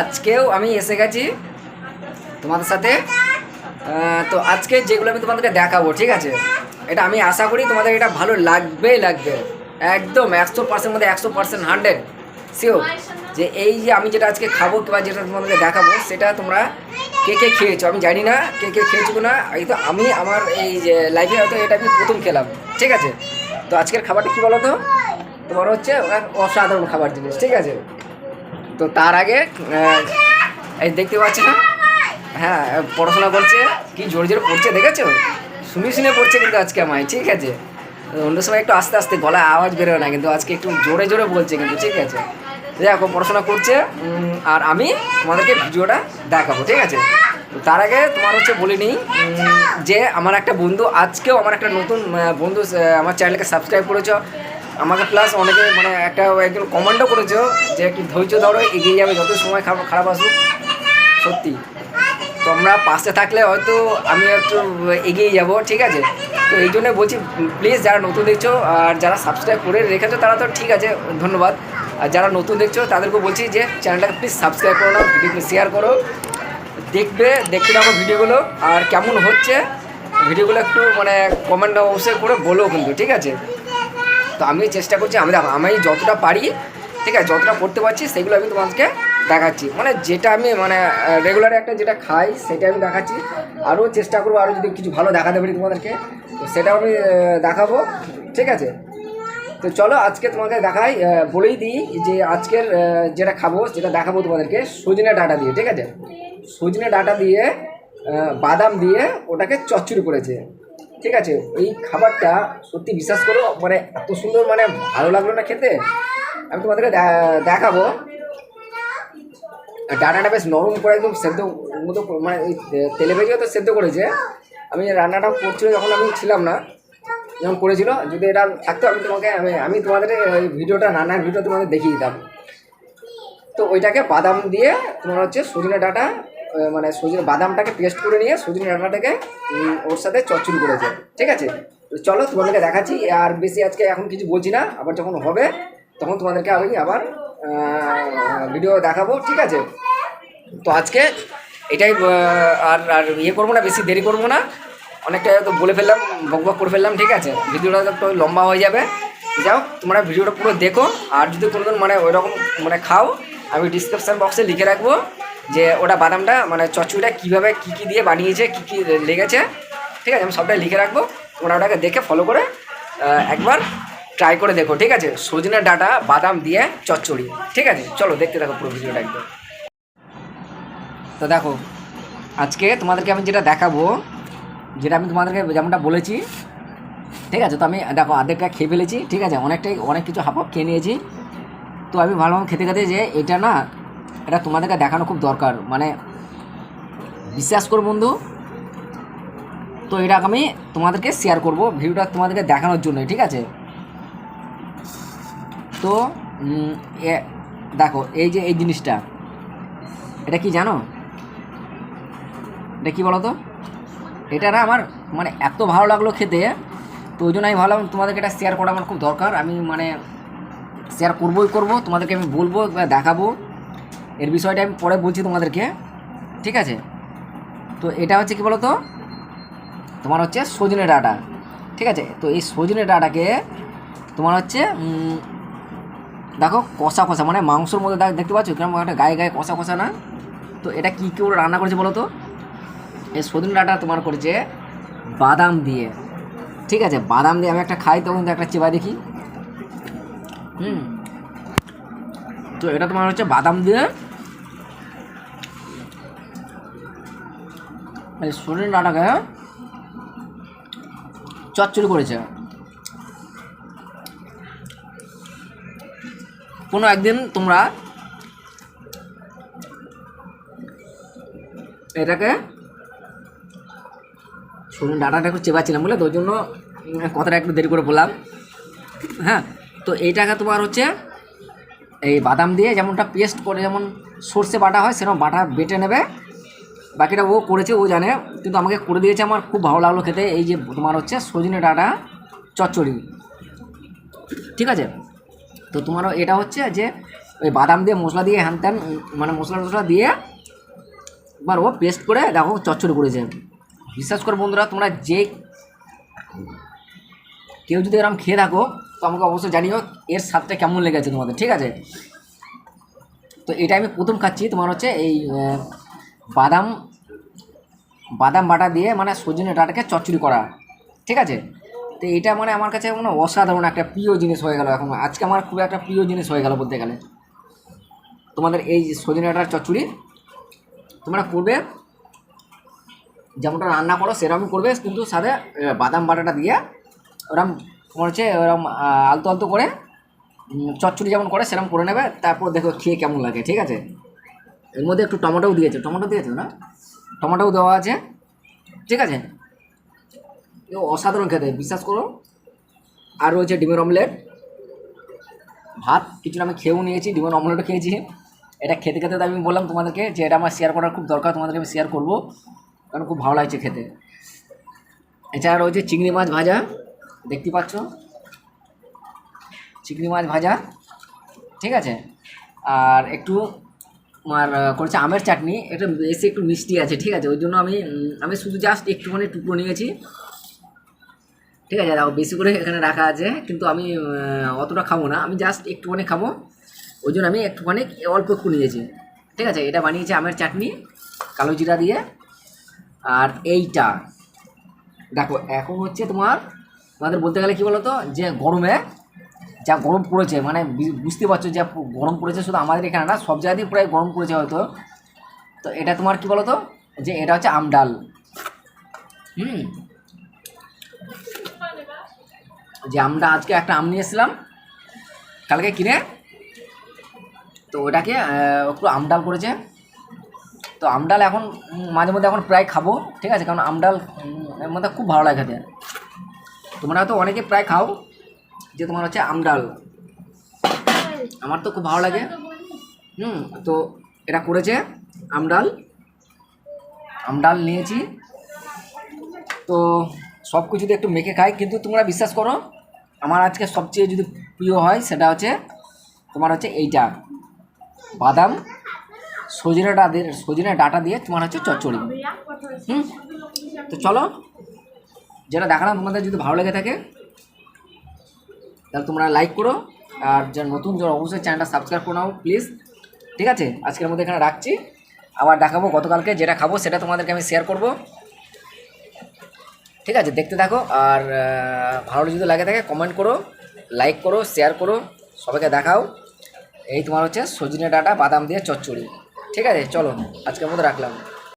আজকেও আমি এসে গেছি তোমাদের সাথে। তো আজকে যেগুলো আমি তোমাদেরকে দেখাবো, ঠিক আছে? এটা আমি আশা করি তোমাদের এটা ভালো লাগবেই লাগবে। একদম একশো পার্সেন্ট মধ্যে একশো পার্সেন্ট হান্ড্রেড। শিওর যে এই যে আমি যেটা আজকে খাব কিংবা যেটা তোমাদেরকে দেখাবো, সেটা তোমরা কে কে খেয়েছো? আমি জানি না কে কে খেয়েছো না এই তো আমি আমার এই যে লাইফে হয়তো এটা আমি প্রথম খেলাম, ঠিক আছে? তো আজকের খাবারটা কী বলো তো তোমার হচ্ছে অসাধারণ খাবার জিনিস, ঠিক আছে? তো তার আগে এই দেখতে পাচ্ছি না? হ্যাঁ পড়াশোনা করছে, কি জোরে জোরে পড়ছে, দেখেছ? শুনে শুনে পড়ছে কিন্তু আজকে আমায়, ঠিক আছে? অন্য সময় একটু আস্তে আস্তে গলায় আওয়াজ বেরোয় না, কিন্তু আজকে একটু জোরে জোরে বলছে কিন্তু, ঠিক আছে? দেখো, পড়াশোনা করছে আর আমি তোমাদেরকে ভিডিওটা দেখাবো, ঠিক আছে? তার আগে তোমার হচ্ছে বলে নিই যে আমার একটা বন্ধু, আজকেও আমার একটা নতুন বন্ধু আমার চ্যানেলকে সাবস্ক্রাইব করেছ আমাকে প্লাস অনেকে মানে একটা একজন কমান্ডও করেছ যে একটু ধৈর্য ধরো, এগিয়ে যাবে যত সময় খারাপ খারাপ আসুক, সত্যি। তোমরা পাশে থাকলে হয়তো আমি একটু এগিয়ে যাব, ঠিক আছে? তো এই জন্য বলছি প্লিজ যারা নতুন দেখছ আর যারা সাবস্ক্রাইব করে রেখেছো, তারা তো ঠিক আছে, ধন্যবাদ। আর যারা নতুন দেখছ তাদেরকে বলছি যে চ্যানেলটাকে প্লিজ সাবস্ক্রাইব করো না ভিডিওকে শেয়ার করো। দেখবে, দেখতে থাকো ভিডিওগুলো। আর কেমন হচ্ছে, ভিডিওগুলো একটু মানে কমেন্ট অবশ্যই করে বলো কিন্তু, ঠিক আছে? তো আমি চেষ্টা করছি, আমি দেখো, আমি যতটা পারি, ঠিক আছে, যতটা করতে পারছি, সেগুলো আমি তোমাকে দেখাচ্ছি। মানে যেটা আমি মানে রেগুলার একটা যেটা খাই, সেটা আমি দেখাচ্ছি। আরও চেষ্টা করব, আরও যদি কিছু ভালো দেখাতে পারি তোমাদেরকে, তো সেটাও আমি দেখাবো, ঠিক আছে? তো চলো, আজকে তোমাকে দেখাই বলেই দিই যে আজকের যেটা খাব যেটা দেখাবো তোমাদেরকে সজনে ডাটা দিয়ে, ঠিক আছে? সজনে ডাটা দিয়ে বাদাম দিয়ে ওটাকে চচ্চড়ি করেছে। ঠিক আছে, এই খাবারটা সত্যি বিশ্বাস করো মানে এত সুন্দর মানে ভালো লাগল না খেতে। আমি তোমাদেরকে দেখাবো। ডাটাটা বেশ নরম করে একদম সেদ্ধ মতো মানে ওই তেলে ভেজেও তো সেদ্ধ করেছে। আমি রান্নাটা করছিল যখন আমি ছিলাম না, যখন করেছিল, যদি এটা থাকতো, আমি তোমাকে, আমি আমি তোমাদের ওই ভিডিওটা, রান্নার ভিডিও তোমাদের দেখিয়ে দিতাম। তো ওইটাকে বাদাম দিয়ে তোমার হচ্ছে সজনে ডাটা মানে সজনে বাদামটাকে পেস্ট করে নিয়ে সজনে ডাটাটাকে ওর সাথে চচ্চড়ি করেছে ঠিক আছে? চলো তোমাদেরকে দেখাচ্ছি, আর বেশি আজকে এখন কিছু বলছি না, আবার যখন হবে, তখন তোমাদেরকে আমি আবার ভিডিও দেখাবো, ঠিক আছে? তো আজকে এটাই আর আর ইয়ে করব না, বেশি দেরি করব না। অনেকটা তো বলে ফেললাম, বক বক করে ফেললাম, ঠিক আছে? ভিডিওটা একটু লম্বা হয়ে যাবে। যাও, তোমরা ভিডিওটা পুরো দেখো, আর যদি কোনোদিন মানে ওই রকম মানে খাও, আমি ডিসক্রিপশান বক্সে লিখে রাখব। যে ওটা বাদামটা মানে চচ্চড়িটা কীভাবে কী কী দিয়ে বানিয়েছে, কী কী লেগেছে, ঠিক আছে? আমি সবটাই লিখে রাখব, তোমরা ওটাকে দেখে ফলো করে একবার ট্রাই করে দেখো, ঠিক আছে? সজনে ডাটা, বাদাম দিয়ে চচ্চড়ি, ঠিক আছে? চলো, দেখতে থাকো পুরো ভিডিওটা একদম। তো দেখো, আজকে তোমাদেরকে আমি যেটা দেখাবো, যেটা আমি তোমাদেরকে যেমনটা বলেছি, ঠিক আছে? তো আমি, দেখো আধেকটা খেয়ে ফেলেছি, ঠিক আছে? অনেকটাই, অনেক কিছু হাফ খেয়ে নিয়েছি। তো আমি ভাবলাম খেতে খেতে যে এটা না এটা তোমাদেরকে দেখানো খুব দরকার। মানে বিশ্বাস করো বন্ধু। তো এটা আমি তোমাদেরকে শেয়ার করব, ভিডিওটা তোমাদেরকে দেখানোর জন্য ঠিক আছে? তো দেখো, এই যে এই জিনিসটা, এটা কি জানো? এটা কি বলো তো এটা না আমার মানে এত ভালো লাগল খেতে, তো ওই জন্য আমি ভাবলাম তোমাদেরকে এটা শেয়ার করা আমার খুব দরকার। আমি মানে শেয়ার করবোই করব, তোমাদেরকে আমি বলব দেখাবো। এর বিষয়টা আমি পরে বলছি তোমাদেরকে, ঠিক আছে? তো এটা হচ্ছে কি বলো তো তোমার হচ্ছে সজনে ডাটা, ঠিক আছে? তো এই সজনে ডাটাকে তোমার হচ্ছে দেখো কষা কষা মানে মাংসর মধ্যে দেখ- দেখতে পাচ্ছ? কীরকম একটা গায়ে গায়ে কষা কষা না? তো এটা কী কেউ রান্না করেছে বলো তো এই সজনে ডাটা তোমার করেছে বাদাম দিয়ে, ঠিক আছে? বাদাম দিয়ে আমি একটা খাই, তখন একটা চেবা দেখি। হুম। তো এটা তোমার হচ্ছে বাদাম দিয়ে এই সজনে ডাঁটাকে চচ্চড়ি করেছে। কোনো একদিন তোমরা এটাকে শুনুন ডাটাটা একটু চেপাচ্ছিলাম বলে তো, ওই জন্য কথাটা একটু দেরি করে বললাম। হ্যাঁ তো এইটাকে তোমার হচ্ছে এই বাদাম দিয়ে যেমনটা পেস্ট করে যেমন সর্ষে বাটা হয়, সেরকম বাটা বেটে নেবে। বাকিটা ও করেছে, ও জানে। কিন্তু আমাকে করে দিয়েছে আমার, খুব ভালো লাগল খেতে। এই যে তোমার হচ্ছে সজনে ডাটা চচ্চড়ি। ঠিক আছে? তো তোমারও এটা হচ্ছে যে, ওই বাদাম দিয়ে মশলা দিয়ে হ্যান ত্যান মানে মশলা টশলা দিয়ে এবার ও পেস্ট করে দেখো চচ্চড়ি করেছে। বিশ্বাস করে বন্ধুরা, তোমরা যে কেউ যদি এরকম খেয়ে থাকো, তো আমাকে অবশ্যই জানিও এর স্বাদটা কেমন লেগেছে তোমাদের, ঠিক আছে? তো এটা আমি প্রথম খাচ্ছি, তোমার হচ্ছে এই বাদাম বাদাম বাটা দিয়ে মানে সজনে ডাটাকে চচ্চড়ি করা, ঠিক আছে? তো এটা মানে আমার কাছে মানে অসাধারণ একটা প্রিয় জিনিস হয়ে গেল এখন। আজকে আমার খুব একটা প্রিয় জিনিস হয়ে গেল বলতে গেলে। তোমাদের এই সজনে ডাটার চচ্চড়ি তোমরা করবে, যেমনটা রান্না করো সেরকমই করবে, কিন্তু সাথে বাদাম বাটাটা দিয়ে ওরম তোমার হচ্ছে ওরম আলতো আলতো করে চচ্চড়ি যেমন করে সেরকম করে নেবে, তারপর দেখো খেয়ে কেমন লাগে, ঠিক আছে? এর মধ্যে একটু টমেটোও দিয়েছে। টমেটো দিয়েছে না? টমেটোও দেওয়া আছে। ঠিক আছে? অসাধারণ খেতে, বিশ্বাস করো। আর রয়েছে ডিমের অমলেট। ভাত কিছুটা আমি খেয়েও নিয়েছি, ডিমের অমলেটও খেয়েছি। এটা খেতে খেতে আমি বললাম তোমাদেরকে যে এটা আমার শেয়ার করার খুব দরকার, তোমাদেরকে আমি শেয়ার করব। কারণ খুব ভালো লাগছে খেতে। এছাড়া রয়েছে চিংড়ি মাছ ভাজা। দেখতে পাচ্ছ? চিংড়ি মাছ ভাজা। ঠিক আছে? আর একটু আহ, করেছে আমের চাটনি। এটা বেশি একটু মিষ্টি আছে ঠিক আছে? ওই জন্য আমি আমি শুধু জাস্ট একটুখানি টুকরো নিয়েছি। ঠিক আছে দেখো বেশি করে এখানে রাখা আছে কিন্তু আমি অতটা খাব না। আমি জাস্ট একটুখানি খাব। ওই জন্য আমি একটুখানি অল্প একটু নিয়েছি। ঠিক আছে? এটা বানিয়েছে আমের চাটনি কালো জিরা দিয়ে। আর এইটা দেখো এখন হচ্ছে তোমার তোমাদের বলতে গেলে কী বলো তো যে গরমে যা গরম পড়েছে মানে বুঝতে পারছ যা গরম পড়েছে শুধু আমাদের এখানে না, সব জায়গাতেই প্রায় গরম পড়েছে হয়তো। তো এটা তোমার কী বলো তো যে এটা হচ্ছে আম ডাল। হুম। যে আমটা আজকে একটা আম নিয়ে এসেছিলাম। কালকে কিনে। তো ওটাকে একটু আমডাল করেছে। তো আমডাল এখন মাঝে মধ্যে এখন প্রায় খাব, ঠিক আছে? কারণ আমডাল মধ্যে খুব ভালো লাগে খেতে। তোমরা হয়তো অনেকে প্রায় খাও। যে তোমার হচ্ছে আমডাল। আমার তো খুব ভালো লাগে। হুম, তো এটা করেছে আমডাল। আমডাল নিয়েছি। তো সব কিছুতে একটু মেখে খাই, কিন্তু তোমরা বিশ্বাস করো, আমার আজকে সবচেয়ে যদি প্রিয় হয় সেটা হচ্ছে তোমার হচ্ছে এইটা। বাদাম, সজনে দিয়ে, সজনে ডাটা দিয়ে তোমার হচ্ছে চচ্চড়ি। হুম, তো চলো, যেটা দেখালাম তোমাদের যদি ভালো লেগে থাকে তাহলে তোমরা লাইক করো, আর যারা নতুন, যারা অবশ্যই চ্যানেলটা সাবস্ক্রাইব করে নাও প্লিজ ঠিক আছে? আজকের মধ্যে এখানে রাখছি। আবার দেখাবো গতকালকে যেটা খাব, সেটা তোমাদেরকে আমি শেয়ার করব। ঠিক আছে? দেখতে থাকো, আর ভালো যদি লাগে থাকে কমেন্ট করো লাইক করো শেয়ার করো, সবাইকে দেখাও। এই তোমার হচ্ছে সজনে ডাটা, বাদাম দিয়ে চচ্চড়ি। ঠিক আছে? চলো, আজকের মতো রাখলাম।